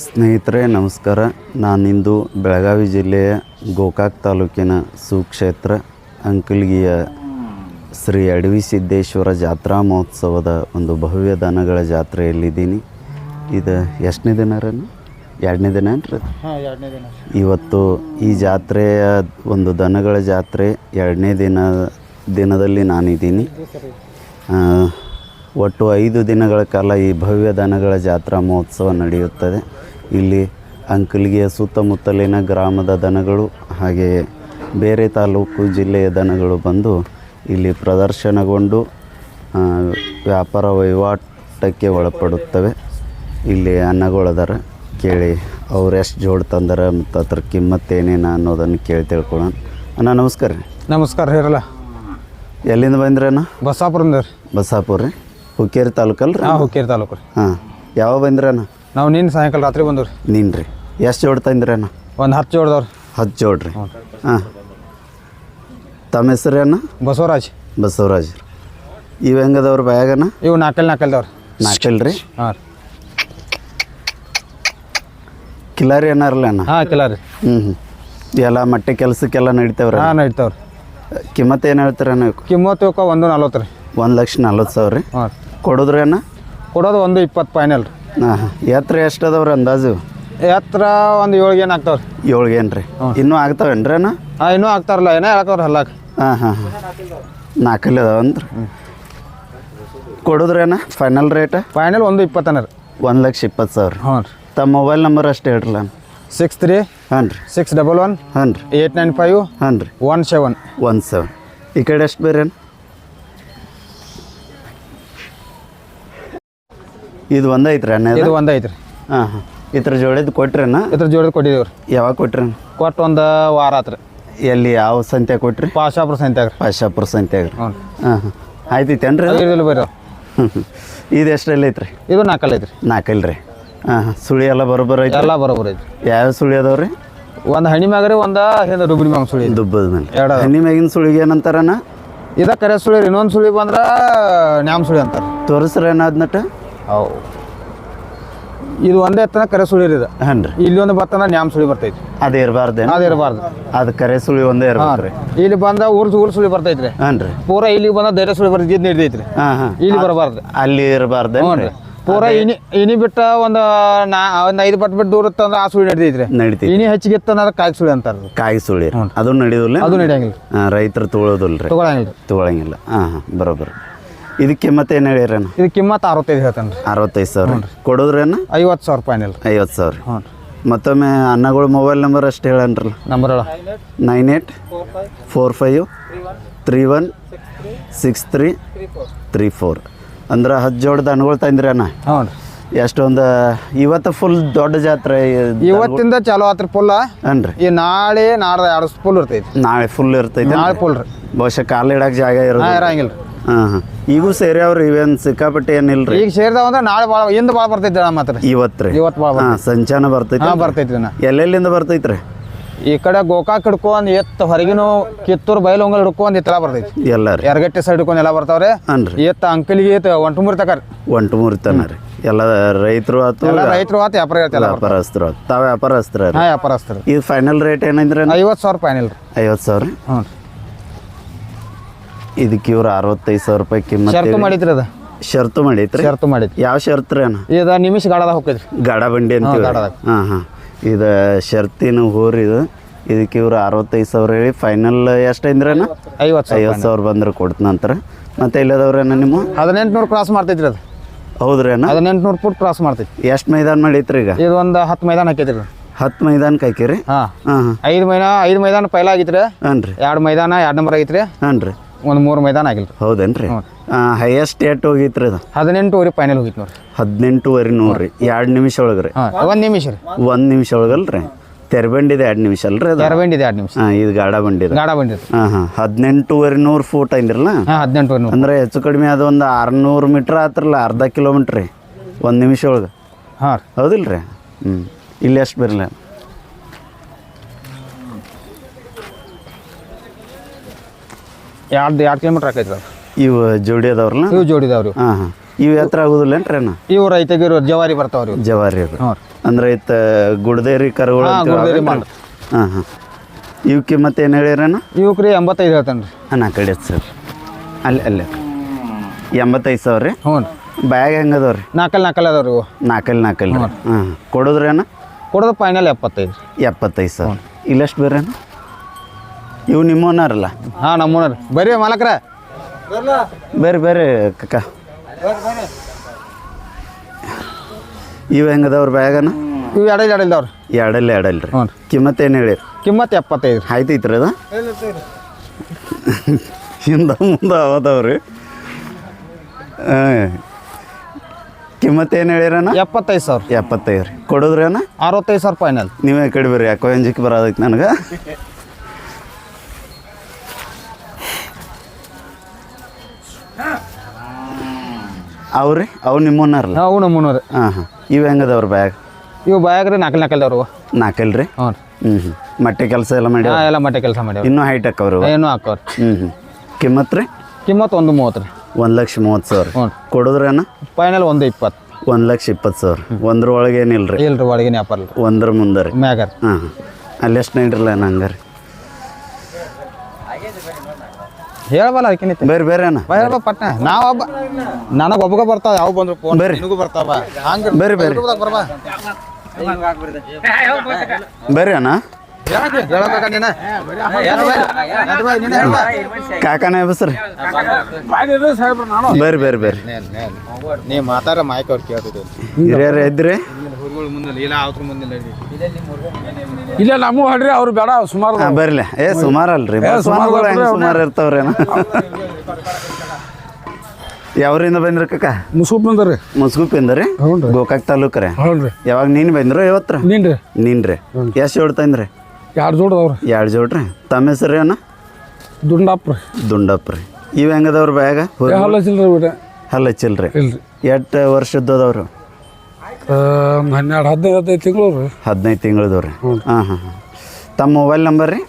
ಸ್ನೇಹಿತರೆ ನಮಸ್ಕಾರ. ನಾನಿಂದು ಬೆಳಗಾವಿ ಜಿಲ್ಲೆಯ ಗೋಕಾಕ್ ತಾಲೂಕಿನ ಸುಕ್ಷೇತ್ರ ಅಂಕಲ್ಗಿಯ ಶ್ರೀ ಅಡವಿ ಸಿದ್ದೇಶ್ವರ ಜಾತ್ರಾ ಮಹೋತ್ಸವದ ಒಂದು ಭವ್ಯ ದನಗಳ ಜಾತ್ರೆಯಲ್ಲಿದ್ದೀನಿ. ಇದು ಎಷ್ಟನೇ ದಿನ ರೀ ಎರಡನೇ ದಿನ ಏನು ರೀ ಇವತ್ತು ಈ ಜಾತ್ರೆಯ ಒಂದು ದನಗಳ ಜಾತ್ರೆ ಎರಡನೇ ದಿನ ದಿನದಲ್ಲಿ ನಾನಿದ್ದೀನಿ. ಒಟ್ಟು ಐದು ದಿನಗಳ ಕಾಲ ಈ ಭವ್ಯ ದನಗಳ ಜಾತ್ರಾ ಮಹೋತ್ಸವ ನಡೆಯುತ್ತದೆ. ಇಲ್ಲಿ ಅಂಕಲ್ಗಿಯ ಸುತ್ತಮುತ್ತಲಿನ ಗ್ರಾಮದ ದನಗಳು ಹಾಗೆಯೇ ಬೇರೆ ತಾಲೂಕು ಜಿಲ್ಲೆಯ ದನಗಳು ಬಂದು ಇಲ್ಲಿ ಪ್ರದರ್ಶನಗೊಂಡು ವ್ಯಾಪಾರ ವಹಿವಾಟಕ್ಕೆ ಒಳಪಡುತ್ತವೆ. ಇಲ್ಲಿ ಅನ್ನಗಳದಾರ ಕೇಳಿ ಅವ್ರು ಎಷ್ಟು ಜೋಡ್ ತಂದರೆ ಮತ್ತು ಅದ್ರ ಕಿಮ್ಮತ್ತೇನೇನು ಅನ್ನೋದನ್ನು ಕೇಳಿ ತಿಳ್ಕೊಳ್ಳೋಣ. ಅಣ್ಣ ನಮಸ್ಕಾರ ರೀ. ನಮಸ್ಕಾರ ಹೇರಲ್ಲ ಎಲ್ಲಿಂದ ಬಂದ್ರಣ್ಣ ಬಸ್ಸಾಪುರಿಂದ ರೀ. ಬಸಾಪುರ ರೀ. ಹುಕ್ಕೇರಿ ತಾಲೂಕಲ್ ರೀ ಹಾಂ ಹುಕ್ಕೇರಿ ತಾಲೂಕು ರೀ. ಹಾಂ. ಯಾವ ಬಂದ್ರಣ್ಣ? ನಾವು ನಿನ್ನ ಸಾಯಂಕಾಲ ರಾತ್ರಿ ಬಂದವ್ರಿ ನೀನು ರೀ ಎಷ್ಟು ಜೋಡ್ ತಂದ್ರಣ್ಣ? ಒಂದು ಹತ್ತು ಜೋಡ್ದವ್ರಿ ಹತ್ತು ಜೋಡ್ರಿ. ಹಾಂ. ತಮ್ಮ ಹೆಸರು ಅಣ್ಣ ಬಸವರಾಜ್. ಬಸವರಾಜ್. ಇವು ಹೆಂಗದವ್ರ ಬ್ಯಾಗನ ಇವು ನಾಕಲ್ ನಾಲ್ಕಲ್ದವ್ರಿ ನಾಲ್ಕಲ್ ರೀ? ಹಾಂ ರೀ. ಕಿಲಾರಿ ಏನಾರಲ್ಲ ಅಣ್ಣ? ಹಾಂ ಹ್ಮ್ ರೀ ಹ್ಞೂ ಹ್ಞೂ ಎಲ್ಲ ಮಟ್ಟೆ ಕೆಲಸಕ್ಕೆಲ್ಲ ನಡೀತಾವ್ರಿ? ಹಾಂ ನಡೀತಾವ್ರಿ ಕಿಮ್ಮತ್ತು ಏನು ಹೇಳ್ತೀರಣ್ಣ ಕಿಮ್ಮತ್ತು ಇವಕ್ಕ ಒಂದು ನಲ್ವತ್ತು ರೀ. ಒಂದು ಲಕ್ಷ ನಲ್ವತ್ತು ಸಾವಿರ ರೀ? ಹಾಂ ರೀ ಕೊಡೋದ್ರಿ ಅಣ್ಣ ಕೊಡೋದು ಒಂದು ಇಪ್ಪತ್ತು ಫೈನಲ್ ರೀ. ಹಾಂ ಹಾಂ. ಎತ್ತರ ಎಷ್ಟು ಅದಾವ್ರಿ ಅಂದಾಜು? ಎತ್ತರ ಒಂದು ಏಳ್ಗೆ ಏನು ಆಗ್ತಾವ್ರಿ? ಏಳ್ಗೆ ಏನು ರೀ ಇನ್ನೂ ಆಗ್ತಾವೇನ್ರಿ ಅಣ್ಣ? ಹಾಂ ಇನ್ನೂ ಆಗ್ತಾರಲ್ಲ ಏನೇ ಹೇಳ್ತಾವ್ರಿ ಹಲ್ಲಾಕ. ಹಾಂ ಹಾಂ ಹಾಂ. ನಾಲ್ಕಲ್ಲಿ ಅದಾವಂತ್ರಿ ಕೊಡೋದ್ರಿ ಅಣ್ಣ ಫೈನಲ್ ರೇಟ್ ಫೈನಲ್ ಒಂದು ಇಪ್ಪತ್ತನ ರೀ. ಒಂದು ಲಕ್ಷ ಇಪ್ಪತ್ತು ಸಾವಿರ. ಹ್ಞೂ ರೀ. ತಮ್ಮ ಮೊಬೈಲ್ ನಂಬರ್ ಅಷ್ಟು ಹೇಳ್ರಲ್ಲ ಸಿಕ್ಸ್ ತ್ರೀ ಹಾಂ ರೀ. ಸಿಕ್ಸ್ ಡಬಲ್ ಒನ್ ಹಾಂ ರೀ. ಏಯ್ಟ್ ನೈನ್ ಫೈವ್ ಹಾಂ ರೀ. ಒನ್ ಸೆವೆನ್ ಒನ್ ಸೆವೆನ್ ಈ ಕಡೆ ಎಷ್ಟು ಬೇರೆ ಇದು ಒಂದು ಐತ್ರಿ ಅಣ್ಣ ಇದು ಒಂದು ಐತ್ರಿ. ಹಾಂ ಹಾಂ. ಇದ್ರ ಜೋಡಿದ್ದು ಕೊಟ್ರೇನ? ಇದ್ರ ಜೋಡಿ ಕೊಟ್ಟಿದ್ದೀವಿ ರೀ ಯಾವಾಗ ಕೊಟ್ರಿ ಕೊಟ್ಟು ಒಂದು ವಾರ ಆತ್ರಿ. ಎಲ್ಲಿ ಯಾವ ಸಂತೆ ಕೊಟ್ರಿ? ಪಾಶಾಪುರ ಸಂತ್ಯಾಗ ರೀ ಪಾಶಾಪುರ ಸಂತ್ಯಾಗ ಹಾಂ ಹಾಂ ಹಾಂ. ಆಯ್ತೈತೇನ್ರಿ ಬರೋ ಇರ್ದಿಲ್ಲ ಬರ್ರಿ ಹ್ಞೂ ಹ್ಞೂ ಇದು ಎಷ್ಟರಲ್ಲಿ ಐತ್ರಿ? ಇದು ನಾಲ್ಕಲ್ಲ ಐತ್ರಿ. ನಾಲ್ಕಲ್ಲಿ ರೀ. ಹಾಂ ಹಾಂ. ಸುಳಿ ಎಲ್ಲ ಬರೋಬ್ಬರ ಐತೆ ಎಲ್ಲ ಬರೋಬ್ಬರ ಐತಿ ಯಾವ ಸುಳಿ ಅದಾವ ರೀ? ಒಂದು ಹಣಿ ಮ್ಯಾಗ ರೀ ಒಂದು ಹಿಂದೆ ರುಬ್ರಿ ಮ್ಯಾಗ ಸುಳಿ ದುಬ್ಬದ ಮೇಲೆ ಎರಡು ಹಣ್ಣಿ ಮ್ಯಾಗಿನ ಸುಳಿಗೆ ಏನಂತಾರಣ್ಣ? ಇದ ಕರೆ ಸುಳಿ ರೀ. ಇನ್ನೊಂದು ಸುಳಿ ಬಂದ್ರೆ ನ್ಯಾಮ್ ಸುಳಿ ಅಂತಾರೆ. ತೋರಿಸ್ರಿ ಏನಾದ್ನಟ ಅವು ಇದು ಒಂದೇ ಎತ್ತನ ಕರೆ ಸುಳಿ ರೀ ಇದು. ಹಾಂ ರೀ ಇಲ್ಲಿ ಒಂದು ಬತ್ತನ ನ್ಯಾಮ್ ಸುಳಿ ಬರ್ತೈತಿ ಅದು ಇರಬಾರ್ದು ಅದು ಇರಬಾರ್ದು. ಅದು ಕರೆ ಸುಳಿ ಒಂದೇ ಇರಬಾರ್ದು ಇಲ್ಲಿ ಬಂದ ಊರ್ ಊರ್ ಸುಳಿ ಬರ್ತೈತ್ರಿ. ಹಾಂ ರೀ ಪೂರಾ ಇಲ್ಲಿಗೆ ಬಂದ ಧೈರ್ಯ ಸುಳಿ ಬರ್ತೈತಿ ಇದು ಹಿಡ್ದೈತ್ರಿ. ಹಾಂ ಹಾಂ. ಇಲ್ಲಿ ಬರಬಾರ್ದು. ಅಲ್ಲಿ ಇರಬಾರ್ದು ಹ್ಞೂ ರೀ. ಪೂರಾ ಇನಿ ಇನಿ ಬಿಟ್ಟ ಒಂದು ನಾ ಒಂದು ಐದು ಪಟ್ಟು ಬಿಟ್ಟು ದೂರ ಇತ್ತಂದ್ರೆ ಆ ಸುಳಿ ನಡೆದೈತ್ರಿ. ನಡೀತಿ ಇನಿ ಹೆಚ್ಚಿಗೆ ಇತ್ತಂದ್ರೆ ಕಾಯಿ ಸುಳಿ ಅಂತಾರೆ ಕಾಯಿ ಸುಳಿ. ಅದು ನಡೆಯೋದಿಲ್ಲ ಅದು ನಡೆಯಂಗಿಲ್ಲ. ರೈತರು ತೊಗೊಳೋದಿಲ್ಲ ರೀ ತೊಗೊಳಂಗಿಲ್ಲ. ತೊಗೊಳಂಗಿಲ್ಲ. ಹಾಂ ಹಾಂ ಬರೋಬ್ಬರ ಇದಕ್ಕೆ ಮತ್ತೆ ಏನು ಹೇಳಿರಣ್ಣ ಇದು ಕಿಮ್ಮತ್ ಅರವತ್ತೈದು ಹೇಳ್ತಾನೆ ರೀ. ಅರವತ್ತೈದು ಸಾವಿರ ಕೊಡೋದ್ರೇನ? ಐವತ್ತು ಸಾವಿರ ರೂಪಾಯಿ ಐವತ್ತು ಸಾವಿರ ಹ್ಞೂ ಮತ್ತೊಮ್ಮೆ ಅನ್ನಗಳ ಮೊಬೈಲ್ ನಂಬರ್ ಅಷ್ಟು ಹೇಳನ್ರಲ್ಲ? ನಂಬರ್ ಹೇಳ. Nine eight four five three one six three three four ಅಂದ್ರೆ ಹತ್ತು ಜೋಡದ ದನಗಳು ತಂದ್ರಿ ಅಣ್ಣ? ಹ್ಞೂ ರೀ. ಎಷ್ಟೊಂದು ಇವತ್ತು ಫುಲ್ ದೊಡ್ಡ ಜಾತ್ರೆ ಇವತ್ತಿಂದ ಚಾಲು ಆತ್ರಿ ಫುಲ್ ಅನ್ರಿ ಈ ನಾಳೆ ನಾಡ್ದ ಎರಡು ಫುಲ್ ಇರ್ತೈತಿ. ನಾಳೆ ಫುಲ್ ಇರ್ತೈತಿ ನಾಳೆ ಫುಲ್ ರೀ. ಬಹುಶಃ ಕಾಲು ಇಡಕ್ಕೆ ಜಾಗ ಇರೋದು ಹಾಂ ಇರಂಗಿಲ್ಲ ಹಾಂ ಹಾಂ. ಈಗೂ ಸೇರಿ ಅವ್ರಿ ಇವೇನು ಸಿಕ್ಕಾಪಟ್ಟೆ ಏನಿಲ್ಲ ರೀ ಈಗ ಸೇರಿದಾವ ಅಂದ್ರೆ ನಾಳೆ ಭಾಳ ಹಿಂದ ಭಾಳ ಬರ್ತೈತಿ ಅಣ್ಣ ಮಾತ್ರ ಇವತ್ತು ರೀ ಇವತ್ತು ಭಾಳ ಹಾಂ ಸಂಚಾನ ಬರ್ತೈತೆ? ಹಾಂ ಬರ್ತೈತಿ ಅಣ್ಣ ಎಲ್ಲೆಲ್ಲಿಂದ ಬರ್ತೈತ್ರಿ? ಈ ಕಡೆ ಗೋಕಾಕ್ ಹಿಡ್ಕೊಂಡ್ ಎತ್ತು ಹೊರಗಿನ ಕಿತ್ತೂರು ಬೈಲೊಂಗಲ್ ಹಿಡ್ಕೊಂಡ್ ಇತ್ತಲ ಬರ್ತೈತಿ. ಎಲ್ಲ ರೀ ಎರಗಟ್ಟೆ ಸೈಡ್ ಹಿಡ್ಕೊಂಡ್ ಎಲ್ಲ ಬರ್ತಾವ್ರೆ. ಅನ್ರಿ. ಎತ್ತ ಅಂಕಲಿಗೆ ಎತ್ತ ಒಂಟು ತಕ ಒಂಟು ಮೂರು ರೀ ಎಲ್ಲ ರೈತರು ಆತು ಎಲ್ಲ ರೈತರು ಆತ ವ್ಯಾಪಾರ ಹೇಳ್ತಿಲ್ಲ ವ್ಯಾಪಾರಸ್ಥರು ತಾವು ವ್ಯಾಪಾರಸ್ಥರ ಹಾಂ ವ್ಯಾಪಾರಸ್ಥರು. ಇದು ಫೈನಲ್ ರೇಟ್ ಏನಂದ್ರೆ? ಐವತ್ತು ಸಾವಿರ ಫೈನಲ್ ಐವತ್ತು ಸಾವಿರ? ಹ್ಞೂ ಇದಕ್ಕೆ ಇವ್ರು ಅರವತ್ತೈದು ಸಾವಿರ ರೂಪಾಯಿ ಕಿಮ್ಮತ್ ಶರ್ತು ಮಾಡಿದ್ರಿ ಅದ? ಶರ್ತು ಮಾಡೈತ್ರಿ ಶರ್ತು ಮಾಡಿದ್ರಿ. ಯಾವ ಶರ್ತ್ ರೀ ಅಣ್ಣ? ಇದು ನಿಮಿಷ ಗಾಡದಾಗ ಹೋಗಿದ್ರಿ ಗಾಡ ಬಂಡಿ ಅಂತ ಗಾಡದಾಗ. ಹಾಂ ಹಾಂ. ಇದು ಶರ್ತಿನ ಹೋರಿ ಇದು. ಇದಕ್ಕೆ ಇವ್ರು ಅರವತ್ತೈದು ಸಾವಿರ ಹೇಳಿ ಫೈನಲ್ ಎಷ್ಟು ಅಣ್ಣ? ಐವತ್ತು ಸಾವಿರ ಐವತ್ತು ಸಾವಿರ ಬಂದ್ರೆ ಕೊಡ್ತನಂತರ ಮತ್ತೆ ಇಲ್ಲದವ್ರೇನ ನಿಮ್ಮ? ಹದಿನೆಂಟುನೂರು ಕ್ರಾಸ್ ಮಾಡ್ತೈತ್ರಿ ಅದು. ಹೌದ್ರಿ ಅಣ್ಣ? ಹದಿನೆಂಟುನೂರು ಫುಟ್ ಕ್ರಾಸ್ ಮಾಡ್ತೈತಿ ಎಷ್ಟು ಮೈದಾನ ಮಾಡೈತ್ರಿ ಈಗ? ಇದು ಒಂದು ಹತ್ತು ಮೈದಾನ ಹಾಕೈತ್ರಿ ಹತ್ತು ಮೈದಾನಕ್ಕೆ ಹಾಕಿರಿ? ಹಾಂ. ಹಾಂ ಹಾಂ. ಐದು ಮೈದಾನ ಐದು ಮೈದಾನ ಪೈಲ ಆಗಿತ್ರಿ ಹಾಂ ರೀ ಎರಡು ಮೈದಾನ ಎರಡು ನಂಬರ್ ಆಗೈತ್ರಿ. ಹಾಂ ರೀ ಒಂದು ಮೂರು ಮೈದಾನ ಆಗಿಲ್ಲ ರೀ ಹೌದೇನು ರೀ ಹೈಯೆಸ್ಟ್ ಏಟ್ ಹೋಗಿತ್ರಿ ಅದು ಹದಿನೆಂಟುವರೆ ಫೈನಲ್ ಹೋಗಿತ್ತು ನೋಡ್ರಿ. ಹದಿನೆಂಟುವರೆ ನೋಡ್ರಿ. ಎರಡು ನಿಮಿಷ ಒಳಗೆ ರೀ ಹಾಂ ಒಂದು ನಿಮಿಷ ರೀ. ಒಂದು ನಿಮಿಷ ಒಳಗಲ್ರಿ? ರೀ ತೆರಬಂಡಿದೆ ಎರಡು ನಿಮಿಷ ಅಲ್ರಿ ಅದು ಎರಡು ನಿಮಿಷ. ಹಾಂ ಇದು ಗಾಡ ಬಂಡಿದೆ. ಗಾಡ ಬಂದಿರಿ ಹಾಂ ಹಾಂ. ಹದಿನೆಂಟುವರೆ ನೂರು ಫೂಟ್ ಅಂದಿರಲ್ಲ? ಹಾಂ ಹದಿನೆಂಟುವರೆ ನೂರು ಅಂದ್ರೆ ಹೆಚ್ಚು ಕಡಿಮೆ ಅದು ಒಂದು ಆರುನೂರು ಮೀಟ್ರ್ ಆತ್ರಲ್ಲ ಅರ್ಧ ಕಿಲೋಮೀಟ್ರ್ ರೀ. ಒಂದು ನಿಮಿಷ ಒಳಗೆ. ಹಾಂ ಹೌದಿಲ್ಲ ರೀ ಹ್ಞೂ ಇಲ್ಲಿ ಎಷ್ಟು ಬರಲ್ಲ ಎರಡು ಎರಡು ಕಿಲೋಮೀಟ್ರ್ ಆಕೈತೆ ಸರ್? ಇವು ಜೋಡಿ ಅದಾವ್ರಲ್ಲ? ಇವು ಜೋಡಿದಾವ್ರಿ ಹಾಂ ಹಾಂ. ಇವು ಎತ್ತರ ಆಗೋದಿಲ್ಲ ಏನ್ರಿ ಅಣ್ಣ? ಇವು ರೈತಗಿರು ಜವಾರಿ ಬರ್ತಾವ್ರಿ ಜವಾರಿ ಅದು. ಅಂದ್ರೆ ಇತ್ತ ಗುಡ್ದೇರಿ ಕರುಗಳು ಹಾ. ಹಾಂ ಇವಕ್ಕೆ ಮತ್ತೆ ಏನು ಹೇಳಿರಣ್ಣ ಇವಕ್ರಿ ಎಂಬತ್ತೈದು ಹೇಳ್ತೇನೆ ರೀ. ಹಾಂ ಕಡೆ ಸರ್. ಅಲ್ಲಿ ಅಲ್ಲೇ. ಎಂಬತ್ತೈದು ಸಾವಿರ ರೀ? ಹ್ಞೂ ರೀ. ಬ್ಯಾಗ್ ಅದಾವ ರೀ? ನಾಲ್ಕಲ್ಲಿ ನಾಲ್ಕಲ್ಲಿ ಅದಾವ ರೀ ನಾಲ್ಕಲ್ಲಿ ನಾಲ್ಕಲ್ಲಿ ರೀ. ಹಾಂ ಕೊಡೋದ್ರೇನ ಕೊಡೋದು ಫೈನಲ್ ಎಪ್ಪತ್ತೈದು ರೀ. ಎಪ್ಪತ್ತೈದು ಸಾವಿರ. ಇಲ್ಲಷ್ಟು ಬೇರೆನ ಇವು ನಿಮ್ಮವನಾರಲ್ಲ ಹಾಂ ನಮ್ಮ ಓನರ್. ಬರ್ರಿ ಮಾಲಕ್ರ. ಬೇರೆ ಬೇರೆ ಕಕ್ಕ. ಇವು ಹೆಂಗದವ್ರ ಬ್ಯಾಗನ? ಇವು ಎಡಲ್ ಎಡಲ್ದವ್ರು ಎರಡಲ್ಲಿ ಎರಡಲ್ಲ ರೀ. ಹ್ಞೂ ರೀ. ಕಿಮ್ಮತ್ ಏನು ಹೇಳಿರಿ? ಕಿಮ್ಮತ್ ಎಪ್ಪತ್ತೈದು ರೀ. ಆಯ್ತೈತ್ರಿ ಅದು? ಹಿಂದೆ ಮುಂದೆ ಅವತ್ತವ್ರಿ ಹಾಂ ಕಿಮ್ಮತ್ ಏನು ಹೇಳಿರಣ್ಣ? ಎಪ್ಪತ್ತೈದು ಸಾವಿರ. ಎಪ್ಪತ್ತೈದು ರೀ. ಕೊಡೋದ್ರೇನ? ಅರವತ್ತೈದು ಸಾವಿರ ಫೈನಲ್. ನೀವೇ ಕಡೆ ಬರ್ರಿ ಯಾಕೋ ಎಂಜಿಕ್ ಬರೋದೈತೆ ನನಗೆ. ಅವ್ರಿ? ಅವು ನಿಮ್ಮನ್ನಾರಲ್ಲ ಅವು ನಮ್ಮೂನ ರೀ ಹಾಂ ಹಾಂ. ಇವು ಹೆಂಗದವ್ರ ಬ್ಯಾಗ್? ಇವು ಬ್ಯಾಗ್ ರೀ ನಾಲ್ಕು ನಾಲ್ಕಲ್ದವ್ರು ನಾಲ್ಕಲ್ಲ ಅವರು ಹ್ಞೂ ರೀ. ಹ್ಞೂ ಹ್ಞೂ ಮಟ್ಟೆ ಕೆಲಸ ಎಲ್ಲ ಮಾಡಿ ಹಾಂ ಎಲ್ಲ ಮಟ್ಟೆ ಕೆಲಸ ಮಾಡ್ಯಾವ ಇನ್ನೂ ಹೈಟ್ ಹಾಕವ್ರಿ ಏನು ಹಾಕೋರಿ ಹ್ಞೂ ಹ್ಞೂ ಕಿಮ್ಮತ್ ರೀ? ಕಿಮ್ಮತ್ತು ಒಂದು ಮೂವತ್ತು ರೀ. ಒಂದು ಲಕ್ಷ ಮೂವತ್ತು ಸಾವಿರ. ಹ್ಞೂ ಕೊಡಿದ್ರೇನ ಫೈನಲ್ ಒಂದು ಇಪ್ಪತ್ತು. ಒಂದು ಲಕ್ಷ ಇಪ್ಪತ್ತು ಸಾವಿರ. ಒಂದ್ರ ಒಳಗೇನಿಲ್ಲ ರೀ ಇಲ್ಲ ಒಳಗೇನು ವ್ಯಾಪಾರ ಇಲ್ಲ. ಒಂದ್ರ ಮುಂದೆ ರೀ ಮ್ಯಾಗ ಹಾಂ. ಹಾಂ ಎಷ್ಟು ಅಲ್ಲೆಷ್ಟು ನಂಗೆ ಹಂಗಾರೆ? ಹೇಳ್ಬಲ್ಲ ಅದಕ್ಕಿನಿತ್ತು ಬೇರೆ ಬೇರೆ ಹೇಳ್ಬ ಪಟ್ನ. ನಾವು ಒಬ್ಬ ನನಗೆ ಒಬ್ಬಗ ಬರ್ತಾವ ಯಾವ ಬಂದ್ರು ಫೋನ್ ಬೇರೆ. ನಿನಗೂ ಬರ್ತಾವ. ಹಂಗ ಬೇರೆ ಬೇರೆ. ಬರ್ಬಾ. ಬೇರೆ ಅಣ್ಣ. ಕಾಕನ ಹೆಸರು. ಬೇರೆ ಬೇರೆ ಬೇರೆ. ನೀ ಮಾತಾಡ ಮಾಯ್ಕ ಅವ್ರು ಕೇಳ್ತಿದ್ದೆ ಹಿರಿಯರು ಇಲ್ಲ ಅವ್ರ ಮುಂದೆ ಇಲ್ಲ. ನಮ್ಮ ಹಡ್ರಿ ಅವ್ರು ಬೇಡ ಸುಮಾರು ಬರ್ಲಿ. ಏ ಸುಮಾರು ಅಲ್ರಿ ಸುಮಾರು ಇರ್ತಾವ್ರೇನ ಯಾವ್ರಿಂದ ಬಂದ್ರಿ ಕಕ್ಕ ಮುಸ್ಗುಪಿಂದ ರೀ ಹ್ಞೂ ರೀ ಗೋಕಾಕ್ ತಾಲೂಕ್ ರೀ ಯಾವಾಗ ನೀನ್ ಬಂದ್ರು ಇವತ್ತು ನೀನ್ರಿ. ನೀನ್ರಿ. ಎಷ್ಟು ಜೋಡ್ ತಂದ್ರಿ? ಎರಡು ಜೋಡದವ್ರಿ ಎರಡು ಜೋಡ್ರಿ. ತಮ್ಮ ಹೆಸರು ಅಣ್ಣ? ದುಂಡಪ್ಪ ರೀ. ದುಂಡಪ್ಪ ರೀ. ಇವು ಹೆಂಗದವ್ರ ಬ್ಯಾಗ? ಹಲ್ಲಚ್ಚಿಲ್ರಿ ಹಲ್ಲ ಚಿಲ್ರಿ ಹಲ್ಲ ಚಿಲ್ರಿ ವರ್ಷದ್ದು ಅದಾವ್ರು? ಹನ್ನೆರಡು ಹದಿನೈದು ಹದಿನೈದು ತಿಂಗಳು ರೀ ಹದಿನೈದು ತಿಂಗಳದವ್ರಿ ಹಾಂ ಹಾಂ ಹಾಂ. ತಮ್ಮ ಮೊಬೈಲ್ ನಂಬರ್ ರೀ?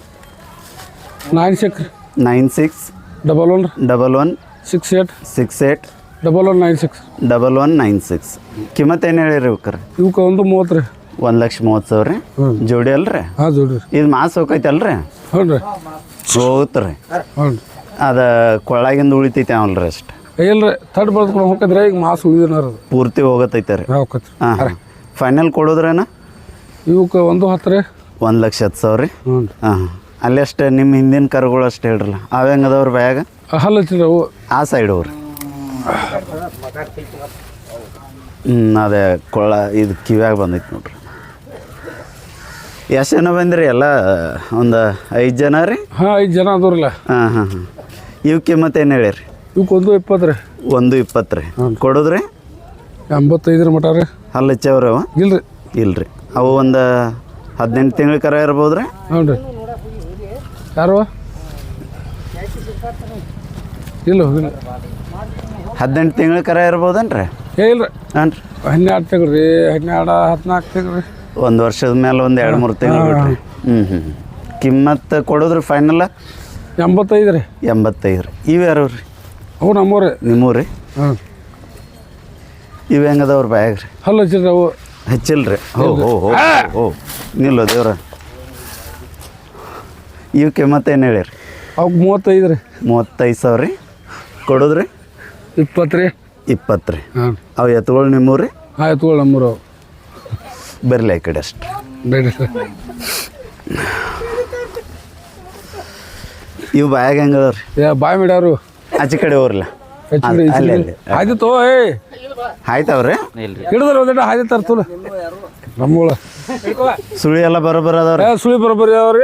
Nine six nine six double one double one six eight six eight double one nine six double one nine six. ಕಿಮತ್ ಏನು ಹೇಳಿರಿ ಇವಕ್ಕರ? ಇವಕ್ಕೆ ಒಂದು ಮೂವತ್ತು ರೀ. ಒಂದು ಲಕ್ಷ ಮೂವತ್ತು ಸಾವಿರ ರೀ? ಜೋಡಿ ಅಲ್ರಿ? ಹಾಂ ಜೋಡಿ ರೀ. ಇದು ಮಾಸ್ ಹೋಗೈತೆ ಅಲ್ರಿ ಹ್ಞೂ ರೀ. ಹೋಗುತ್ತೆ ರೀ. ಹ್ಞೂ ಅದು ಕೊಳ್ಳಾಗಿಂದ ಉಳಿತೈತೆ ಅವಲ್ರಿ ಅಷ್ಟು. ಇಲ್ಲ ತಡ್ ಬಳ್ದ್ಕೊಂಡು ಹೋಗಿದ್ರೆ ಈಗ ಮಾಸ್ ಉಳಿದಿನಾರ ಅದು. ಪೂರ್ತಿ ಹೋಗತೈತೆ. ರೀ ಹಾಂ. ಫೈನಲ್ ಕೊಡೋದ್ರೇನ? ಇವಕ್ಕೆ ಒಂದು ಹತ್ತು ರೀ. ಒಂದು ಲಕ್ಷ ಹತ್ತು ಸಾವಿರ ರೀ? ಹ್ಞೂ ರೀ. ಹಾಂ ಹಾಂ. ಅಲ್ಲಷ್ಟೇ ನಿಮ್ಮ ಹಿಂದಿನ ಕರುಗಳು ಅಷ್ಟು ಹೇಳ್ರಲ್ಲ. ಅವು ಹೆಂಗದವ್ರ ಬ್ಯಾಗ? ಹಲ್ಲ ಅವು. ಆ ಸೈಡ್ ಅವ್ರಿ. ಹ್ಞೂ ಅದೇ ಕೊಳ್ಳ ಇದು ಕಿವ್ಯಾಗ ಬಂದೈತೆ ನೋಡ್ರಿ. ಎಷ್ಟು ಜನ ಬಂದ್ರಿ ಎಲ್ಲ? ಒಂದು ಐದು ಜನ ರೀ? ಹಾಂ ಐದು ಜನ ಅದವ್ರಲ್ಲ. ಹಾಂ ಹಾಂ ಹಾಂ. ಇವು ಮತ್ತೇನು ಹೇಳಿರಿ? ಇವಕ್ಕೆ ಒಂದು ಇಪ್ಪತ್ತು ರೀ. ಒಂದು ಇಪ್ಪತ್ತು ರೀ. ಕೊಡೋದ್ರಿ? ಎಂಬತ್ತೈದರ ಮಟ ರೀ. ಹಲ್ಲು ಹೆಚ್ಚವ್ರಿ ಅವ? ಇಲ್ರಿ ಇಲ್ರಿ. ಅವು ಒಂದು ಹದಿನೆಂಟು ತಿಂಗಳ ಕರ ಇರ್ಬೋದು ರೀ ಹ್ಞೂ ರೀ. ಯಾರು ಇಲ್ಲ ಇಲ್ಲ. ಹದಿನೆಂಟು ತಿಂಗಳ ಕರ ಇರ್ಬೋದೇನ್ರಿ? ಏ ಇಲ್ರಿ ಹಾಂ ರೀ. ಹನ್ನೆರಡು ತಿಂಗಳು ರೀ ಹನ್ನೆರಡು ಹದಿನಾಲ್ಕು ತಿಂಗಳು ರೀ. ಒಂದು ವರ್ಷದ ಮೇಲೆ ಒಂದು ಎರಡು ಮೂರು ತಿಂಗಳು ಬಿಡ್ರಿ ಹ್ಞೂ ಹ್ಞೂ ಕಿಮ್ಮತ್ತು ಕೊಡೋದ್ರಿ ಫೈನಲ್ ಎಂಬತ್ತೈದು ರೀ. ಎಂಬತ್ತೈದು ರೀ. ಇವು ಯಾರು ರೀ ಅವು ನಮ್ಮವ್ರಿ ನಿಮ್ಮೂರು? ಹ್ಞೂ ಇವು ಹೆಂಗದವ್ರ ಬ್ಯಾಗ್ ರೀ ಹಲ್ಲು ಹಚ್ಚಿರಿ ಅವು ಹಚ್ಚಿಲ್ರಿ. ಹೋ ಹೋ ಹೋ ಹೋ. ನಿಲ್ಲೋ ದೇವ್ರ. ಇವಕ್ಕೆ ಮತ್ತೇನು ಹೇಳಿರಿ ಅವ್ಕೆ ಮೂವತ್ತೈದು ರೀ. ಮೂವತ್ತೈದು ಸಾವಿರ ರೀ. ಕೊಡೋದ್ರಿ? ಇಪ್ಪತ್ತು ರೀ. ಇಪ್ಪತ್ತು ರೀ. ಹಾಂ. ಅವು ಎತ್ತುಗಳು ನಿಮ್ಮೂರು? ರೀ ಆಯ್ತು ನಮ್ಮೂರು ಅವು. ಬರಲಿ ಈ ಕಡೆ ಅಷ್ಟು. ಬೇಡ ಸರ್. ಇವು ಬಾಯಾಗ ಹೆಂಗದವ್ರಿ? ಏ ಬಾಯ್ ಮಾಡ್ಯಾರು ಆಚೆ ಕಡೆ ಹೋಗ್ರಲ್ಲ. ಅಲ್ಲಿ ಅಲ್ಲಿ ಆಯ್ತು ಏ. ಆಯ್ತವ್ರಿ? ಹಿಡಿದ್ರೆ ಒಂದೇಟ ಹಾಯ್ದು ತರ್ತಲ್ಲ ನಮ್ಮಗಳ ಸುಳಿ ಎಲ್ಲ ಬರೋಬ್ಬರ ಅದಾವ್ರಿ. ಸುಳಿ ಬರೋಬ್ಬರಿ ಅವ್ರಿ.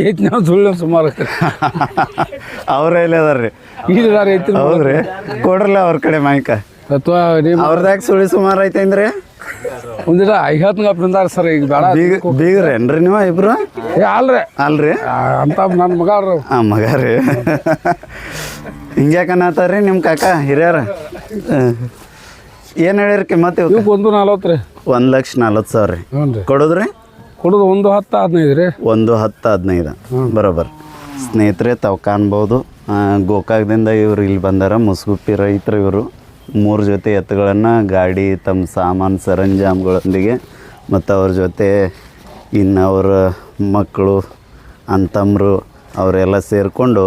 ಐತಿ ನಾವು ಸುಳ್ಳು ಸುಮಾರು. ಅವ್ರ ಎಲ್ಲಿ ಅದಾರ್ರಿ. ಈಗ ಐತಿ ಹೌದ್ರಿ. ಕೊಡ್ರಲ್ಲ ಅವ್ರ ಕಡೆ ಮಾಯ್ಕ. ಅಥವಾ ಅವ್ರದಾಗ ಸುಳಿ ಸುಮಾರು ಐತೆ ಅಂದ್ರೆ ಒಂದಿಟ ಐವತ್ತು ಗಪ್ ನಿಂದಾರ ಸರ್ ಈಗ ಬೇಡ. ಬೀಗ ಬೀಗ್ರೇನ್ರಿ ನೀವು ಇಬ್ರು? ಏ ಅಲ್ರಿ. ಅಲ್ರಿ? ಅಂತ ನನ್ನ ಮಗ ಅವ್ರ. ಮಗ ರೀ. ಹಿಂಗ್ಯಾಕನ್ನತ್ತಾರ್ರಿ ನಿಮ್ಮ ಕಾಕ ಹಿರಿಯರ? ಏನು ಹೇಳಿರಿ ಮತ್ತೆ ಇವಕ್ಕೆ? ಒಂದು ನಲ್ವತ್ತು ರೀ. ಒಂದು ಲಕ್ಷ ನಲ್ವತ್ತು ಸಾವಿರ ರೀ. ಹ್ಞೂ ರೀ. ಕೊಡೋದ್ರಿ? ಕೊಡೋದು ಒಂದು ಹತ್ತು ಹದಿನೈದು ರೀ. ಒಂದು ಹತ್ತು ಹದಿನೈದು. ಬರೋಬ್ಬರ ಸ್ನೇಹಿತರೆ ತಾವು ಕಾಣ್ಬೋದು ಗೋಕಾಕದಿಂದ ಗೋಕಾಕ್ದಿಂದ ಇವ್ರು ಇಲ್ಲಿ ಬಂದಾರ ಮುಸ್ಗುಪ್ಪಿ ರೈತರು ಇವರು. ಮೂರು ಜೊತೆ ಎತ್ತುಗಳನ್ನು ಗಾಡಿ ತಮ್ಮ ಸಾಮಾನು ಸರಂಜಾಮ್ಗಳೊಂದಿಗೆ. ಮತ್ತು ಅವ್ರ ಜೊತೆ ಇನ್ನು ಅವರ ಮಕ್ಕಳು ಅಂತಮ್ರು ಅವರೆಲ್ಲ ಸೇರಿಕೊಂಡು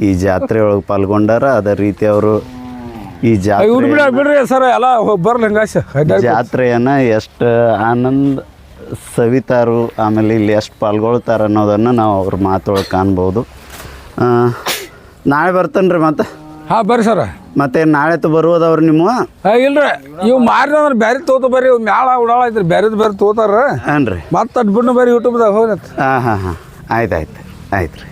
ಈ ಜಾತ್ರೆ ಒಳಗೆ ಪಾಲ್ಗೊಂಡಾರ ಅದೇ ರೀತಿ ಅವರು ಈ ಇವ್ರು ಬಿಡ ಜಾತ್ರೆ ಬಿಡ್ರಿ ಸರ್ ಎಲ್ಲ ಬರ್ಲಿ ಹಂಗಾಶ ಜಾತ್ರೆಯನ್ನು ಎಷ್ಟು ಆನಂದ ಸವಿತಾರು ಆಮೇಲೆ ಇಲ್ಲಿ ಎಷ್ಟು ಪಾಲ್ಗೊಳ್ತಾರ ಅನ್ನೋದನ್ನು ನಾವು ಅವ್ರ ಮಾತೊಳಗೆ ಕಾಣ್ಬೋದು. ಆ, ನಾಳೆ ಬರ್ತನ್ರಿ ರೀ ಮತ್ತೆ? ಹಾ ಬರ್ರಿ ಸರ್. ಮತ್ತೆ ನಾಳೆ ತ ಬರುವುದವ್ರು ನಿಮ್ಮ? ಇಲ್ರಿ. ಇವ್ ಮಾರಿ ಅಂದ್ರೆ ಬ್ಯಾರೆ ತೋತ ಬರ್ರಿ ಇವ್ ಮ್ಯಾಳ ಉಡಾಳ ಐತ್ರಿ ಬ್ಯಾರೆದ್ ಬೇರೆ ತೋತಾರ. ಹಾಂ ರೀ ಮತ್ತೆ ಅಟ್ ಬಿಟ್ಟು ಬರ್ರಿ ಯೂಟ್ಯೂಬ್ದಾಗ ಹೋಗತ್ತೆ ಹಾಂ ಹಾಂ ಹಾಂ. ಆಯ್ತು ಆಯ್ತು ಆಯ್ತು ರೀ